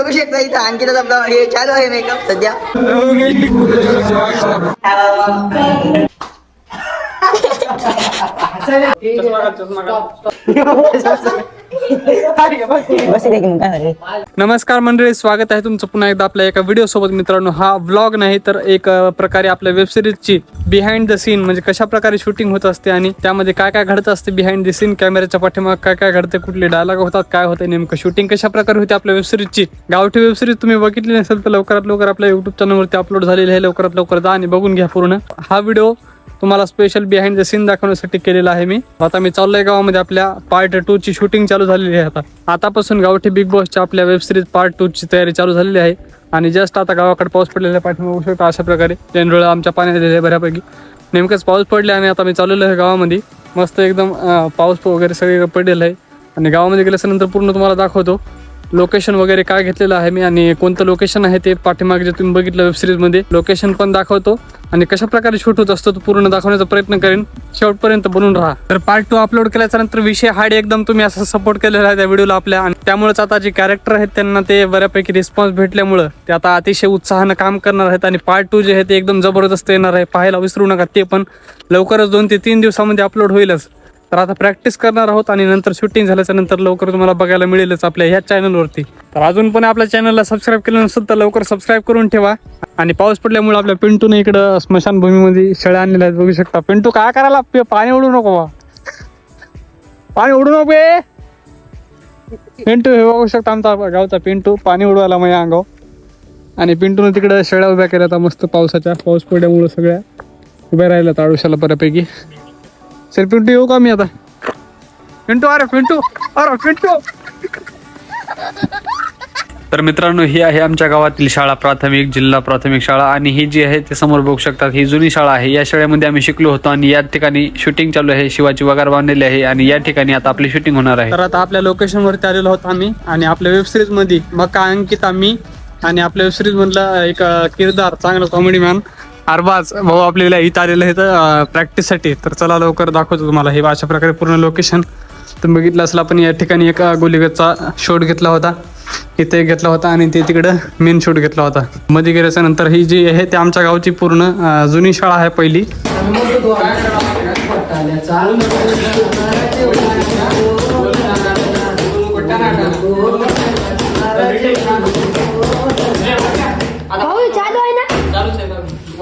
बघू शकता इथं आणखीनच आपला हे चालू आहे मेकअप सध्या. नमस्कार मंडळी स्वागत आहे तुमचं पुन्हा एकदा आपल्या एका व्हिडिओ सोबत मित्रांनो हा व्लॉग नाही तर एक प्रकारे आपल्या वेबसिरीजची बिहाइंड द सीन म्हणजे कशा प्रकारे शूटिंग होत असते आणि त्यामध्ये काय काय घडत असते बिहाइंड द सीन कॅमेऱ्याच्या पाठीमाग काय काय घडते कुठले डायलॉग होतात काय होतं नेमकं शूटिंग कशा प्रकारे होते आपल्या वेबसिरीजची गावठी वेबसिरीज तुम्ही बघितली नसेल तर लवकरात लवकर आपल्या युट्यूब चॅनलवरती अपलोड झालेली आहे लवकरात लवकर जा आणि बघून घ्या पूर्ण. हा व्हिडिओ तुम्हाला स्पेशल बिहाइंड द सीन दाखवण्यासाठी केलेला आहे मी. आता मी चाललोय गावामध्ये आपल्या पार्ट टू ची शूटिंग चालू झालेली आहे आता. आतापासून गावठी बिग बॉसच्या आपल्या वेब सिरीज पार्ट टू ची तयारी चालू झालेली आहे. आणि जस्ट आता गावाकडे पाऊस पडलेला आहे होऊ शकतो अशा प्रकारे. जनरल आमच्या पाण्यात आलेले आहे बऱ्यापैकी. नेमकंच पाऊस पडले आणि आता मी चाललेलो आहे गावामध्ये. मस्त एकदम पाऊस वगैरे सगळीकडे पडलेलं आहे. आणि गावामध्ये गेल्यानंतर पूर्ण तुम्हाला दाखवतो. लोकेशन वगैरे काय घेतलेलं आहे मी आणि कोणतं लोकेशन आहे ते पाठीमागे जे तुम्ही बघितलं वेबसिरीजमध्ये लोकेशन पण दाखवतो आणि कशा प्रकारे शूट होत असतो तो पूर्ण दाखवण्याचा प्रयत्न करेन. शेवटपर्यंत बनून राहा. तर पार्ट टू अपलोड केल्याच्यानंतर विषय हार्ड एकदम तुम्ही असं सपोर्ट केलेला आहे त्या व्हिडिओला आपल्या आणि त्यामुळेच आता जे कॅरेक्टर आहेत त्यांना ते बऱ्यापैकी रिस्पॉन्स भेटल्यामुळं ते आता अतिशय उत्साहानं काम करणार आहेत आणि पार्ट टू जे आहे ते एकदम जबरदस्त येणार आहे. पाहायला विसरू नका ते पण. लवकरच दोन ते तीन दिवसामध्ये अपलोड होईलच. तर आता प्रॅक्टिस करणार आहोत आणि नंतर शूटिंग झाल्याच्यानंतर लवकर तुम्हाला बघायला मिळेलच आपल्या ह्या चॅनलवरती तर अजून पण आपल्या चॅनलला सबस्क्राईब केलं नसेल तर लवकर सबस्क्राईब करून ठेवा. आणि पाऊस पडल्यामुळे आपल्या पिंटूने इकडं स्मशानभूमीमध्ये शेळ्या आणलेल्या आहेत बघू शकता. पिंटू काय करायला पाणी उडू नको बा. पाणी उडू नको पिंटू हे बघू शकता आमचा गावचा पिंटू. पाणी उडवायला माझ्या अंगाव आणि पिंटूने तिकडं शेळ्या उभ्या केल्या आता मस्त पावसाच्या. पाऊस पडल्यामुळं सगळ्या उभ्या राहिल्यात आडुशाला बऱ्यापैकी. सर पिंटू येऊ का मी आता पिंटू अरे पिंटू अरे पिंटू तर मित्रांनो ही आहे आमच्या गावातील शाळा प्राथमिक जिल्हा प्राथमिक शाळा. आणि ही जी आहे ते समोर बघू शकतात ही जुनी शाळा आहे. या शाळेमध्ये आम्ही शिकलो होतो आणि या ठिकाणी शूटिंग चालू आहे. शिवाची वगार बांधलेली आहे आणि या ठिकाणी आता आपली शूटिंग होणार आहे. तर आता आपल्या लोकेशन वरती आलेलो आहोत आम्ही आणि आपल्या वेब सिरीजमध्ये मका अंकिता मी आणि आपल्या वेब सिरीज मधला एक किरदार चांगला कॉमेडी मॅन अरबाज भाऊ आपल्याला इथं आलेलं आहे तर प्रॅक्टिससाठी तर चला लवकर दाखवतो तुम्हाला. हे अशा प्रकारे पूर्ण लोकेशन तुम्ही बघितलं असला आपण या ठिकाणी एक गोलीगतचा शॉट घेतला होता. इथे घेतला होता आणि ते तिकडं मेन शूट घेतला होता. मध्ये गेल्याच्यानंतर ही जी आहे ते आमच्या गावची पूर्ण जुनी शाळा आहे पहिली.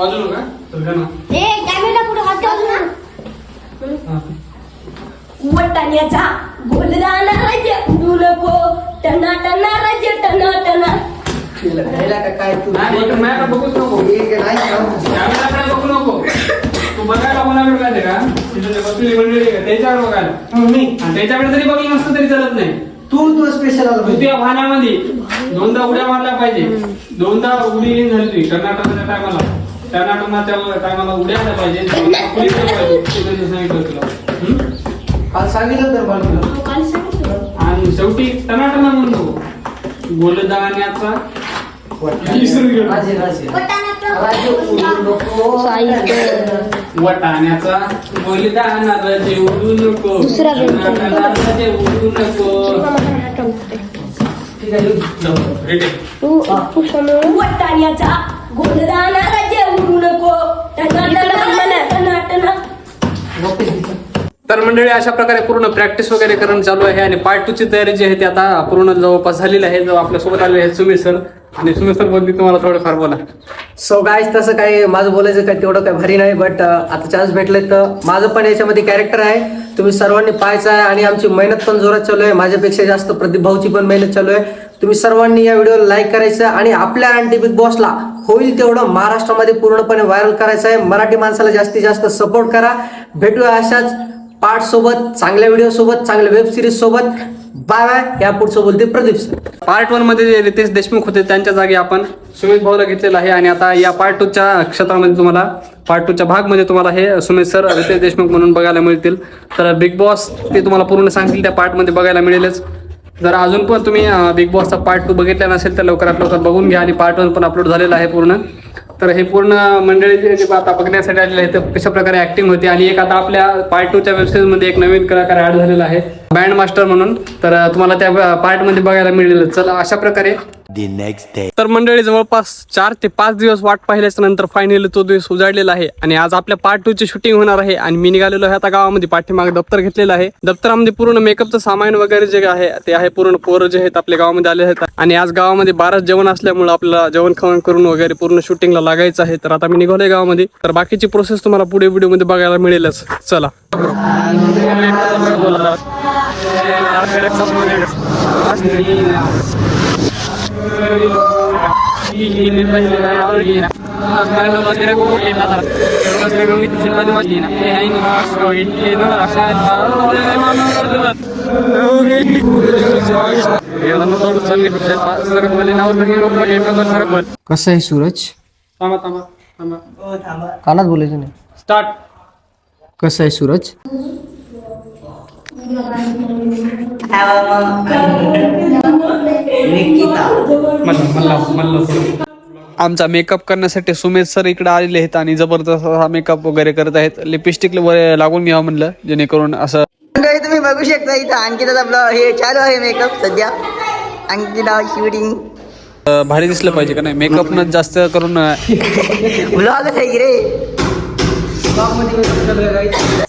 ए कॅमेरा पुढे हात ठेवतो ना. वटाण्याचा गोलदाना राज्य उडू नको टना टना राज्य टना टना. काय तू? बघूच नको. हे नाही का? कॅमेराकडे बघू नको. तू बघायला कोणाकडे पाहिजे का? तिथं ते बसलेली मंडळी आहे, त्याच्याकडे बघायला. मी. आणि त्याच्याकडे जरी बघलं नसतं तरी चालत नाही. तू तू स्पेशल आला तू पाहिजे. त्या भाण्यामध्ये दोनदा उड्या मारल्या पाहिजे. दोनदा उडी झाली कर्नाटकाच्या टायमाला. कर्नाटकाच्या टायमाला उड्या आल्या पाहिजे पोलीस आले पाहिजे. ते त्यांनी सांगितलं तुला हम्म? काल सांगितलं तर मला तुला. तू काल सांगितलं आणि शेवटी टनाटना म्हणतो गोलदाण्याचा विसरून गेलो. राजे राजे राजे वटाण्याचा उडू नको. वटाण्याचा गोलदाना रजे उडू नको दुसरा उडू ठीक आहे जाऊ, ready? तू वटाण्याचा गोलदाना राज्य उडू नको. टना टना टना टना ओके तर मंडळी अशा प्रकारे पूर्ण प्रॅक्टिस वगैरे करणं चालू आहे आणि पार्ट टू ची तयारी जी आहे ती आता पूर्ण जवळपास झालेली आहे. जो आपल्यासोबत आलेले आहेत सुमित सर आणि सुमित सरबद्दल तुम्हाला थोडंफार बोला. सो गायज तसं काही माझं बोलायचं काय तेवढं काही भारी नाही बट आता चान्स भेटले तर माझं पण याच्यामध्ये कॅरेक्टर आहे. तुम्ही सर्वांनी पाहायचं आहे आणि आमची मेहनत पण जोरात चालू आहे. माझ्यापेक्षा जास्त प्रदीप भाऊची पण मेहनत चालू आहे. तुम्ही सर्वांनी या व्हिडिओला लाईक करायचं आणि आपल्या अँटी बिग बॉसला होईल तेवढं महाराष्ट्रामध्ये पूर्णपणे व्हायरल करायचं आहे. मराठी माणसाला जास्तीत जास्त सपोर्ट करा. भेटूया अशाच पार्टसोबत चांगल्या व्हिडिओसोबत चांगल्या वेब सिरीज सोबत. बाय बाय या पुढचं बोलते प्रदीप सर पार्ट वनमध्ये जे रितेश देशमुख होते त्यांच्या जागी आपण सुमित भाऊला घेतलेला आहे. आणि आता या पार्ट टूच्या क्षेत्रामध्ये तुम्हाला पार्ट टूच्या भागमध्ये तुम्हाला हे सुमित सर रितेश देशमुख म्हणून बघायला मिळतील. तर बिग बॉस ते तुम्हाला पूर्ण सांगतील त्या पार्टमध्ये बघायला मिळेलच. जर अजून पण तुम्ही बिग बॉसचा पार्ट टू बघितला नसेल तर लवकरात लवकर बघून घ्या आणि पार्ट वन पण अपलोड झालेला आहे पूर्ण. तर हे पूर्ण मंडळी जे आता बघण्यासाठी आलेले आहे तर कशा प्रकारे ऍक्टिंग होते आणि एक आता आपल्या पार्ट टूच्या वेबसाईटमध्ये एक नवीन कलाकार ऍड झालेला आहे. बँड मास्टर म्हणून. तर तुम्हाला त्या पार्टमध्ये बघायला मिळेल चला अशा प्रकारे तर मंडळी जवळपास चार ते पाच दिवस वाट पाहिल्याच्या नंतर फायनली तो दिवस उजाडलेला आहे आणि आज आपल्या पार्ट टू ची शूटिंग होणार आहे आणि मी निघालेलो आहे आता गावामध्ये. पाठीमागे दप्तर घेतलेलं आहे. दप्तरामध्ये पूर्ण मेकअपचं सामान वगैरे जे आहे ते आहे पूर्ण पोरं जे आहेत आपल्या गावामध्ये आले आहेत. आणि आज गावामध्ये बाराच जेवण असल्यामुळे आपल्याला जेवण खावण करून वगैरे पूर्ण शूटिंगला लागायचं आहे. तर आता मी निघालोय गावामध्ये. तर बाकीची प्रोसेस तुम्हाला पुढे व्हिडिओमध्ये बघायला मिळेलच. चला. कसं आहे सूरज? थांबा थांबा थांबा. कानात बोलायचं नाही. स्टार्ट कसं आहे सूरज? आमचा मेकअप करण्यासाठी सुमेध सर इकडे आलेले आहेत आणि जबरदस्त हा मेकअप वगैरे करत आहेत. लिपस्टिक लागून घ्यावं म्हणलं जेणेकरून असं तुम्ही बघू शकता इथं अंकिताचा ब्लॉग हे चालू आहे मेकअप सध्या. अंकिता शूटिंग भारी दिसलं पाहिजे का नाही? मेकअप न जास्त करून अं, ब्लॉगच आहे की रे?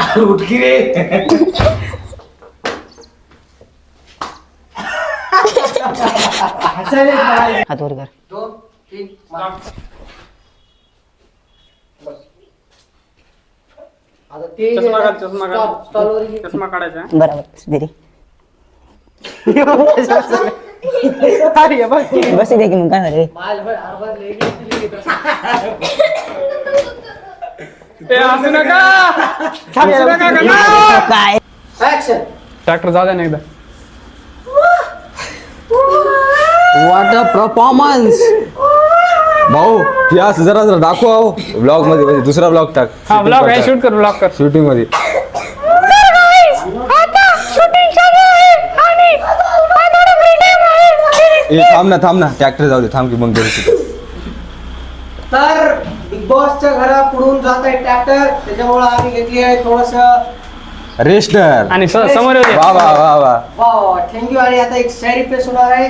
हात वर कर बरोबर. दे बस दे की मग काय रे? काय? ट्रॅक्टर जाऊ द्या ना एकदा. वॉट अ परफॉर्मन्स भाऊ या असं जरा जरा दाखव ब्लॉगमध्ये म्हणजे दुसरा ब्लॉग टाक. हा ब्लॉग आहे शूट कर ब्लॉग कर. शूटिंगमध्ये. ए थांब ना थांब ना. ट्रॅक्टर जाऊ दे थांब की मग करू बॉसच्या घरापुढून जात आहे ट्रॅक्टर. त्याच्यामुळे आम्ही घेतली आहे थोडस रेस्टर. आणि स- समोर येऊ दे. वा वा वा. वा वा थँक्यू आणि आता एक शायरी पेश होणार आहे.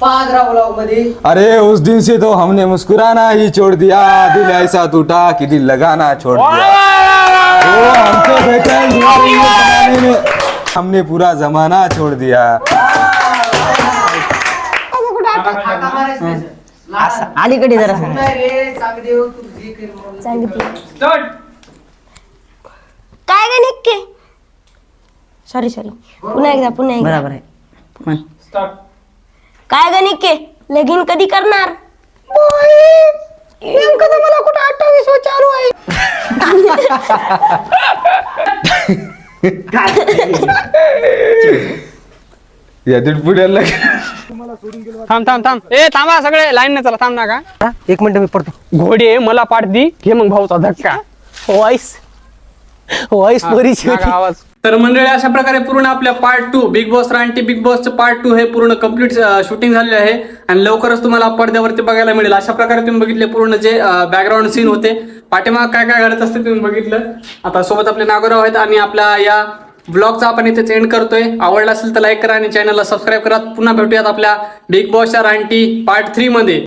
पादरा ब्लॉगमध्ये अरे उस दिन से तो हमने मुस्कुराना ही छोड़ दिया. दिल ऐसा टूटा कि दिल लगाना छोड़ दिया. ओ हमको बेचैन तुम्हारे ये जमाने में. हमने पूरा जमाना छोड़ दिया. हाका मारायचं नाही, अलीकडे जरा म्हणून. सांगितलं काय ग नक्की? सॉरी सॉरी पुन्हा एकदा पुन्हा एकदा. बरोबर आहे. काय ग निके लगीन कधी करणार? नेमकं तर मला कुठं अठ्ठावीस चालू आहे. या दीड पुढ्याला थांब थांब थांब. ए थांबा सगळे. लाईन चला थांब ना का? एक मिनिट मी पडतो. घोडे मला पाठ दी. घे मग भाऊचा धक्का. व्हॉइस व्हॉइस मागं आवाज. तर मंडळी अशा प्रकारे पूर्ण आपल्या पार्ट टू बिग बॉस रानटी बिग बॉसचं पार्ट टू हे पूर्ण कंप्लीट शूटिंग झालेले आहे. आणि लवकरच तुम्हाला पडद्यावरती बघायला मिळेल. अशा प्रकारे तुम्ही बघितले पूर्ण जे बॅकग्राऊंड सीन होते. पाठीमाग काय काय घडत असते तुम्ही बघितलं. आता सोबत आपले नागोराव आहेत आणि आपल्या या ब्लॉगचा आपण इथेच एंड करतोय. आवडला असेल तर लाईक करा आणि चॅनलला सबस्क्राईब करा. पुन्हा भेटूयात आपल्या बिग बॉसच्या रानटी पार्ट थ्री मध्ये.